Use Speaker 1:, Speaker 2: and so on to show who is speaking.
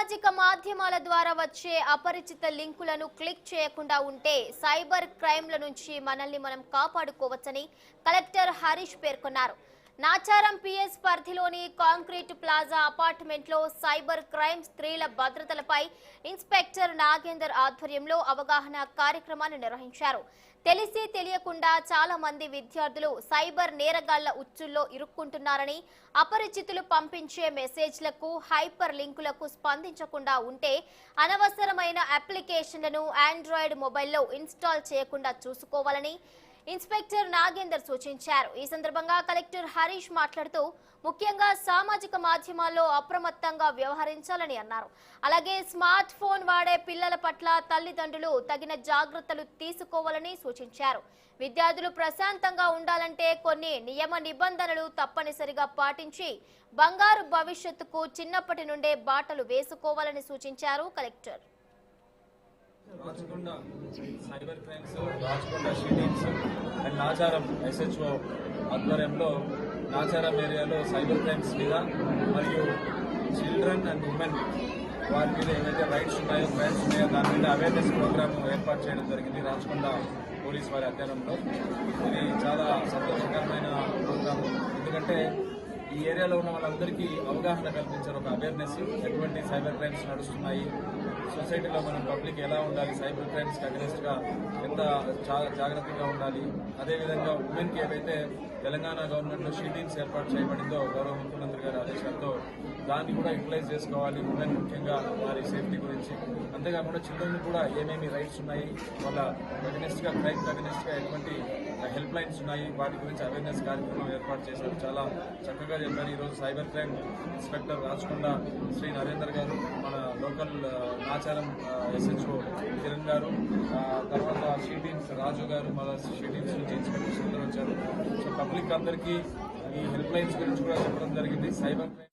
Speaker 1: సామాజిక మాధ్యమాల ద్వారా వచ్చే అపరిచిత లింకులను క్లిక్ చేయకుండా ఉంటే సైబర్ క్రైమ్ల నుంచి మనల్ని మనం కాపాడుకోవచ్చని కలెక్టర్ హరీష్ పేర్కొన్నారు. నాచారం పిఎస్ పరిధిలోని కాంక్రీట్ ప్లాజా అపార్ట్మెంట్లో సైబర్ క్రైమ్ స్త్రీల భద్రతలపై ఇన్స్పెక్టర్ నాగేందర్ ఆధ్వర్యంలో అవగాహన కార్యక్రమాన్ని నిర్వహించారు. తెలిసి తెలియకుండా చాలా మంది విద్యార్థులు సైబర్ నేరగాళ్ళ ఉచ్చుల్లో ఇరుక్కుంటున్నారని అపరిచితులు పంపించే మెసేజ్లకు హైపర్ లింకులకు స్పందించకుండా ఉంటే అనవసరమైన అప్లికేషన్లను ఆండ్రాయిడ్ మొబైల్లో ఇన్స్టాల్ చేయకుండా చూసుకోవాలని ఇన్స్పెక్టర్ నాగేందర్ సూచించారు. ఈ సందర్భంగా కలెక్టర్ హరీష్ మాట్లాడుతూ ముఖ్యంగా సామాజిక మాధ్యమాల్లో అప్రమత్తంగా వ్యవహరించాలని అన్నారు. అలాగే స్మార్ట్ ఫోన్ వాడే పిల్లల పట్ల తల్లిదండ్రులు తగిన జాగ్రత్తలు తీసుకోవాలని సూచించారు. విద్యార్థులు ప్రశాంతంగా ఉండాలంటే కొన్ని నియమ నిబంధనలు తప్పనిసరిగా పాటించి బంగారు భవిష్యత్తుకు చిన్నప్పటి నుండే బాటలు వేసుకోవాలని సూచించారు collector.
Speaker 2: Rachakonda cyber crimes Rachakonda she teams and Nacharam SHO ఆధ్వర్యంలో నాచారం ఏరియాలో సైబర్ క్రైమ్స్ మీద మరియు చిల్డ్రన్ అండ్ ఉమెన్ వారి మీద ఏదైతే రైట్స్ ఉన్నాయో క్రైమ్స్ ఉన్నాయో దాని మీద అవేర్నెస్ ప్రోగ్రామ్ ఏర్పాటు చేయడం జరిగింది రాచకొండ పోలీస్ వారి అధ్యయనంలో ఇది చాలా సంతోషకరమైన ప్రోగ్రాము. ఎందుకంటే ఈ ఏరియాలో ఉన్న వాళ్ళందరికీ అవగాహన కల్పించారు. ఒక అవేర్నెస్ ఎటువంటి సైబర్ క్రైమ్స్ నడుస్తున్నాయి. సొసైటీలో మనం పబ్లిక్ ఎలా ఉండాలి? సైబర్ క్రైమ్స్కి అగెనిస్ట్గా ఎంత జా- జాగ్రత్తగా ఉండాలి? అదేవిధంగా ఉమెన్కి ఏవైతే తెలంగాణ గవర్నమెంట్లో షీటింగ్స్ ఏర్పాటు చేయబడిందో గౌరవ ముఖ్యమంత్రి గారి ఆదేశాలతో దాన్ని కూడా యూటిలైజ్ చేసుకోవాలి. ఉమెన్ ముఖ్యంగా వారి సేఫ్టీ గురించి. అంతేకాకుండా చిల్డ్రన్ కూడా ఏమేమి రైట్స్ ఉన్నాయి? వాళ్ళ అగెనిస్ట్గా క్రైమ్ అగెనిస్ట్గా ఎటువంటి హెల్ప్ లైన్స్ ఉన్నాయి? వాటి గురించి అవేర్నెస్ కార్యక్రమం ఏర్పాటు చేశారు. చాలా చక్కగా చెప్పారు ఈరోజు cyber crime inspector Rajakonda Shri Narender garu మన లోకల్ నాచారం ఎస్హెచ్ఓ కిరణ్ గారు తర్వాత షీటీన్స్ రాజు గారు మన షీటీన్స్ నుంచి ఇన్స్పెక్టర్స్ అందరూ వచ్చారు. సో పబ్లిక్ అందరికీ ఈ హెల్ప్ లైన్స్ గురించి కూడా చెప్పడం జరిగింది. Cyber crime